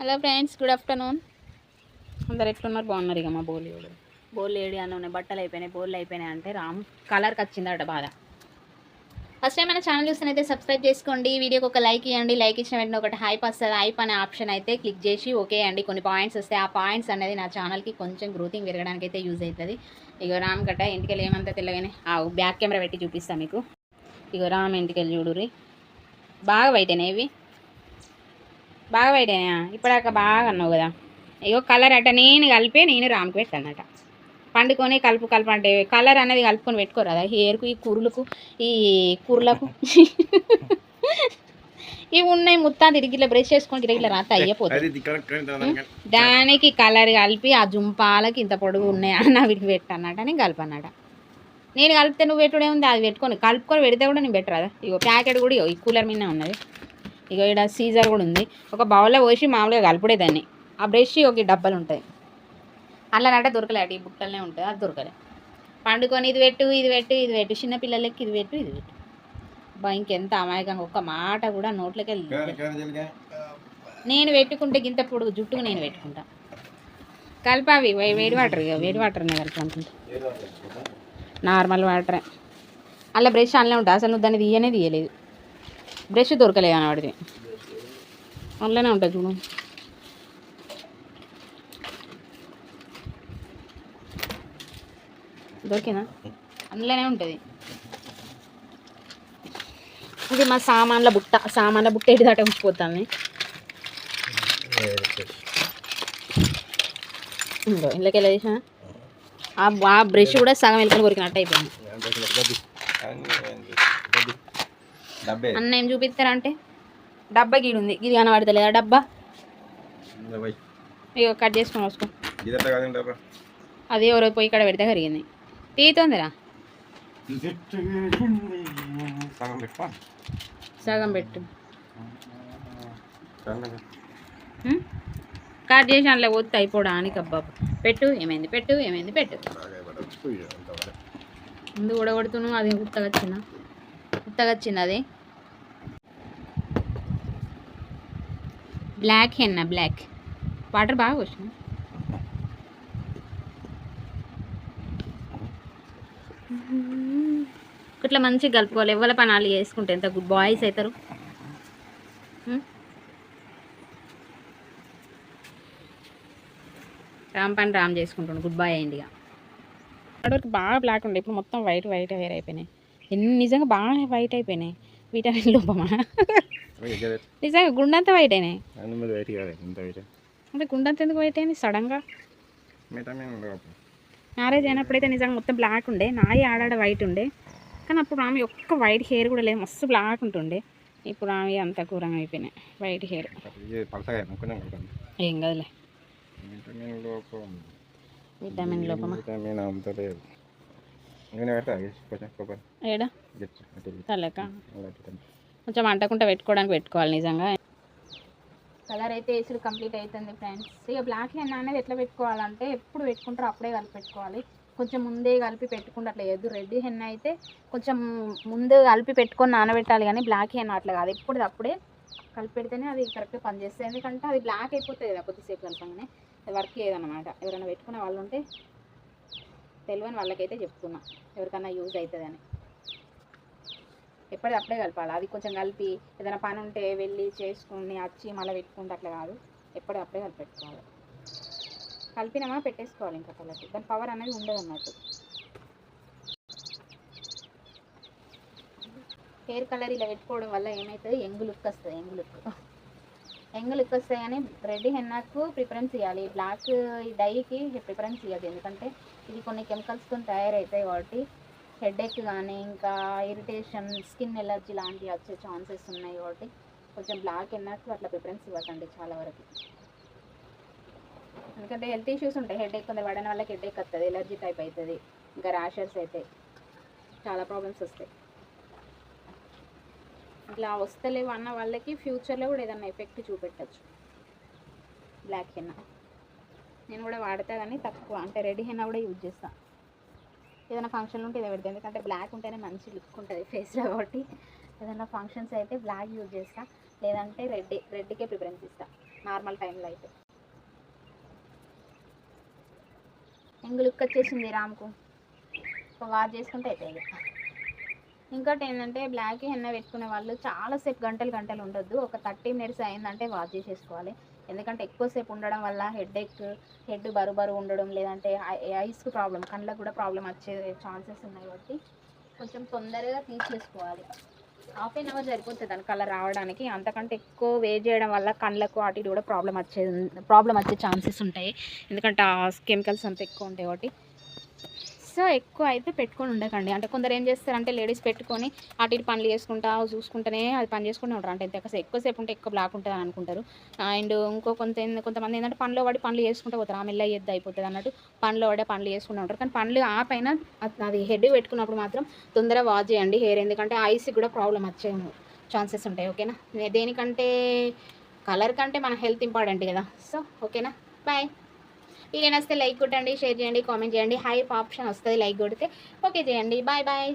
Hello friends good afternoon అందరు ఎట్లున్నారు? బాగున్నారు ఇక మా బోలేడు బోలేడు అని ఉన్నాయి. బట్టలు అయిపోయినాయి బోళ్ళు అయిపోయినాయి అంటే రామ్ కలర్కి వచ్చిందట బాధ. ఫస్ట్ టైం మన ఛానల్ చూస్తే సబ్స్క్రైబ్ చేసుకోండి. వీడియోకి ఒక లైక్ ఇవ్వండి. లైక్ ఇచ్చిన వెంటనే ఒకటి హైప్ వస్తుంది. హైప్ అనే ఆప్షన్ అయితే క్లిక్ చేసి ఓకే అండి. కొన్ని పాయింట్స్ వస్తాయి ఆ పాయింట్స్ అనేది నా ఛానల్కి కొంచెం గ్రోతింగ్ పెరగడానికి అయితే యూజ్ అవుతుంది. ఇగో రామ్ గట్ట ఇంటికి వెళ్ళి ఏమంతా తెల్లగానే ఆ బ్యాక్ కెమెరా పెట్టి చూపిస్తాను మీకు. ఇగో రామ్ ఇంటికి వెళ్ళి చూడురి బాగా బయటనే ఇవి. బాగా బయటనా ఇప్పటిదాకా బాగా అన్నావు కదా. ఇగో కలర్ అట నేను కలిపి నేను రామ్కి పెట్టానట పండుకొని కలుపు కలుపు అంటే కలర్ అనేది కలుపుకొని పెట్టుకోరు? కదా హెయిర్కు ఈ కురులకు ఈ కుర్లకు. ఇవి ఉన్నాయి మొత్తం తిరిగి బ్రష్ చేసుకొని తిరిగి రాత అయ్యిపోతుంది. దానికి కలర్ కలిపి ఆ జుంపాలకి ఇంత పొడుగు ఉన్నాయి అన్న వీటికి పెట్టన్నట నేను కలపన్నట నేను కలిపితే నువ్వు పెట్టుడే ఉంది అది పెట్టుకొని కలుపుకొని పెడితే కూడా నేను పెట్టరాదా? ఇగో ప్యాకెట్ కూడా ఇగో ఈ కూలర్ మీద ఉన్నది. ఇగో ఇక్కడ సీజర్ కూడా ఉంది. ఒక బౌల్లో పోసి మామూలుగా కలుపుడే దాన్ని. ఆ బ్రష్ ఒక డబ్బాలు ఉంటాయి. అల్లనంటే దొరకలేట ఈ బుట్టలనే ఉంటుంది అది దొరకలే. పండుకొని ఇది పెట్టు ఇది పెట్టు ఇది పెట్టు. చిన్న పిల్లలకి ఇది పెట్టు ఇది పెట్టు. బా ఇంకెంత అమాయకంగా ఒక్క మాట కూడా నోట్లోకి వెళ్ళి నేను పెట్టుకుంటే గింత పొడుగు జుట్టుకు నేను పెట్టుకుంటా. కలిపావి వేడి వాటర్ ఇక వేడి వాటర్నే కలిపి అనుకుంటా. నార్మల్ వాటరే. అలా బ్రష్ అందులో ఉంటుంది అసలు నువ్వు దాన్ని తీయనే తీయలేదు. బ్రష్ దొరకలేదు అనవాడిది అందులోనే ఉంటుంది చూడు. దొరికిందా? అందులోనే ఉంటుంది. ఇది మా సామాన్ల బుట్ట సామాన్ల బుట్ట ఎటు దాట ఉంచిపోతాను ఇంకో ఎలా వెళ్ళి చేసిన ఆ బ్రష్ కూడా సగం వెళ్ళి కొరికినట్టు అయిపోయింది. అన్న ఏం చూపిస్తారంటే? డబ్బా గీడు ఉంది ఇది కనబడతలేదా డబ్బా? ఇక కట్ చేసుకొని వసుకో డబ్బా అది ఎవరో పోయి ఇక్కడ పెడితే కరిగింది. తీతుందిరా సగం పెట్టు? కట్ చేసి అందులో పోతే అయిపోవడానికి అబ్బా పెట్టు ఏమైంది? పెట్టు ఏమైంది? పెట్టు. ముందు ఊడగొడుతున్నావు అది ఉత్తగా వచ్చిందా ఉత్తగా వచ్చింది అది? Black henna black. వాటర్ బాగా వచ్చింది ఇట్లా మంచిగా కలుపుకోవాలి. ఎవరి పనాలు చేసుకుంటే ఎంత గుడ్ బాయ్స్ అవుతారు. రామ్ పని రామ్ చేసుకుంటాడు. గుడ్ బాయ్ అయింది ఇక. వరకు బాగా బ్లాక్ ఉండే. ఇప్పుడు మొత్తం వైట్ వైట్ వేర్ అయిపోయినాయి. ఎన్ని నిజంగా బాగా వైట్ అయిపోయినాయి. విటమిన్ లోపమా? నిజంగా గుండంతా వైట్ అయినాయి ఇంత వెయిట్ అంటే గుండంతా ఎందుకు వైట్ అయింది సడన్గా మ్యారేజ్ అయినప్పుడైతే నిజంగా మొత్తం బ్లాక్ ఉండే నాయి ఆడాడ వైట్ ఉండే. కానీ అప్పుడు ఆమె ఒక్క వైట్ హెయిర్ కూడా లేదు మస్తు బ్లాక్ ఉంటుండే. ఇప్పుడు ఆమె అంత ఘోరంగా అయిపోయినాయి వైట్ హెయిర్ ఏం కదలే. విటమిన్ లోపం. విటమిన్ లోపమా? విటమిన్ అంత లేదు. ఏడా. తలక. కొంచెం అంటకుండా పెట్టుకోవడానికి పెట్టుకోవాలి నిజంగా. కలర్ అయితే వేసుడు కంప్లీట్ అవుతుంది ఫ్రెండ్స్ ఇక బ్లాక్ హెన్ అనేది ఎట్లా పెట్టుకోవాలంటే ఎప్పుడు పెట్టుకుంటారో అప్పుడే కలిపి పెట్టుకోవాలి. కొంచెం ముందే కలిపి పెట్టుకుంటే అట్లా లేదు. రెడ్ హెన్ అయితే కొంచెం ముందు కలిపి పెట్టుకొని నానబెట్టాలి కానీ బ్లాక్ హెన్ అట్లా కాదు. ఎప్పుడు అప్పుడే కలిపి పెడితేనే అది కరెక్ట్గా పనిచేస్తుంది. ఎందుకంటే అది బ్లాక్ అయిపోతుంది కదా కొద్దిసేపు కలపగానే. అది వర్క్ చేయదన్నమాట. ఎవరైనా పెట్టుకునే వాళ్ళు ఉంటే తెలియని వాళ్ళకైతే చెప్తున్నా ఎవరికైనా యూజ్ అవుతుందని. ఎప్పటిది అప్పుడే కలపాలి. అది కొంచెం కలిపి ఏదైనా పని ఉంటే వెళ్ళి చేసుకుని వచ్చి మళ్ళీ పెట్టుకుంటే అట్లా కాదు. ఎప్పటిది అప్పుడే కలిపి కలిపినామా పెట్టేసుకోవాలి ఇంకా కలర్కి దాని పవర్ అనేది ఉండదు అన్నట్టు. హెయిర్ కలర్ ఇలా పెట్టుకోవడం వల్ల ఏమవుతుంది ఎంగు లుక్ వస్తుంది ఎంగు లుక్ యంగ్ లుక్ వస్తాయి కానీ రెడ్ హెన్నాకు ప్రిఫరెన్స్ ఇవ్వాలి బ్లాక్ ఈ డైకి ప్రిఫరెన్స్ ఇవ్వదు ఎందుకంటే ఇది కొన్ని కెమికల్స్తో తయారవుతాయి కాబట్టి హెడేక్ కానీ ఇంకా ఇరిటేషన్ స్కిన్ ఎలర్జీ లాంటివి వచ్చే ఛాన్సెస్ ఉన్నాయి కాబట్టి కొంచెం బ్లాక్ ఎన్నట్టు అట్లా ప్రిఫరెన్స్ ఇవ్వకండి చాలా వరకు. ఎందుకంటే హెల్త్ ఇష్యూస్ ఉంటాయి. హెడేక్ కొందరు పడని వాళ్ళకి హెడేక్ వస్తుంది ఎలర్జీ టైప్ అవుతుంది ఇంకా ర్యాషెస్ అయితే చాలా ప్రాబ్లమ్స్ వస్తాయి. ఇట్లా వస్తలేవు అన్న వాళ్ళకి ఫ్యూచర్లో కూడా ఏదన్నా ఎఫెక్ట్ చూపెట్టచ్చు. Black henna. నేను కూడా వాడతా కానీ తక్కువ. అంటే రెడీ హెన్నా కూడా యూజ్ చేస్తాను ఏదైనా ఫంక్షన్ ఉంటే ఇదే పెడతాను. ఎందుకంటే బ్లాక్ ఉంటేనే మంచి లుక్ ఉంటుంది ఫేస్లో కాబట్టి. ఏదైనా ఫంక్షన్స్ అయితే బ్లాక్ యూజ్ చేస్తా. లేదంటే రెడ్ రెడ్కే ప్రిఫరెన్స్ ఇస్తా. నార్మల్ టైంలో అయితే. ఎంగులుక్ వచ్చేసింది రామ్కు. ఒక వాష్ చేసుకుంటే అయిపోయింది. ఇంకోటి ఏంటంటే బ్లాక్ హెన్న పెట్టుకునే వాళ్ళు చాలాసేపు గంటలు గంటలు ఉండొద్దు. ఒక థర్టీ మినిట్స్ అయిందంటే వాష్ చేసేసుకోవాలి. ఎందుకంటే ఎక్కువసేపు ఉండడం వల్ల హెడ్ హెడ్ బరువు బరువు ఉండడం లేదంటే ఐస్ ప్రాబ్లం కళ్ళకు కూడా ప్రాబ్లం వచ్చే ఛాన్సెస్ ఉన్నాయి కాబట్టి కొంచెం తొందరగా తీసేసుకోవాలి. హాఫ్ అన్ అవర్ సరిపోతుంది దాని కలర్ రావడానికి. అంతకంటే ఎక్కువ వేట్ చేయడం వల్ల కళ్ళకు అటు కూడా ప్రాబ్లం వచ్చే ప్రాబ్లం వచ్చే ఛాన్సెస్ ఉంటాయి. ఎందుకంటే ఆ కెమికల్స్ అంత ఎక్కువ ఉంటాయి కాబట్టి. ఎక్కువ అయితే పెట్టుకొని ఉండకండి. అంటే కొందరు ఏం చేస్తారంటే లేడీస్ పెట్టుకొని అటు ఇటు పనులు చేసుకుంటా చూసుకుంటేనే అది పని చేసుకుంటూ ఉంటారు. అంటే ఎంత ఎక్కువసేపు ఉంటే ఎక్కువ బ్లాక్ ఉంటుంది అనుకుంటారు. అండ్ ఇంకో కొంత కొంతమంది ఏంటంటే పనిలో పడి పనులు చేసుకుంటూ పోతారు. ఆ మెల్ల ఎద్దు అయిపోతుంది అన్నట్టు పనిలో పడే పనులు చేసుకుంటూ ఉంటారు. కానీ పనులు ఆ పైన అది- హెడ్ పెట్టుకున్నప్పుడు మాత్రం తొందరగా వాష్ చేయండి హెయిర్. ఎందుకంటే ఐస్కి కూడా ప్రాబ్లం వచ్చే ఛాన్సెస్ ఉంటాయి. ఓకేనా? దేనికంటే కలర్ కంటే మన హెల్త్ ఇంపార్టెంట్ కదా. సో ఓకేనా? బాయ్. వీడియో నచ్చితే లైక్ కొట్టండి షేర్ చేయండి కామెంట్ చేయండి. హైప్ ఆప్షన్ వస్తుంది లైక్ కొడితే. ఓకే చేయండి. Bye bye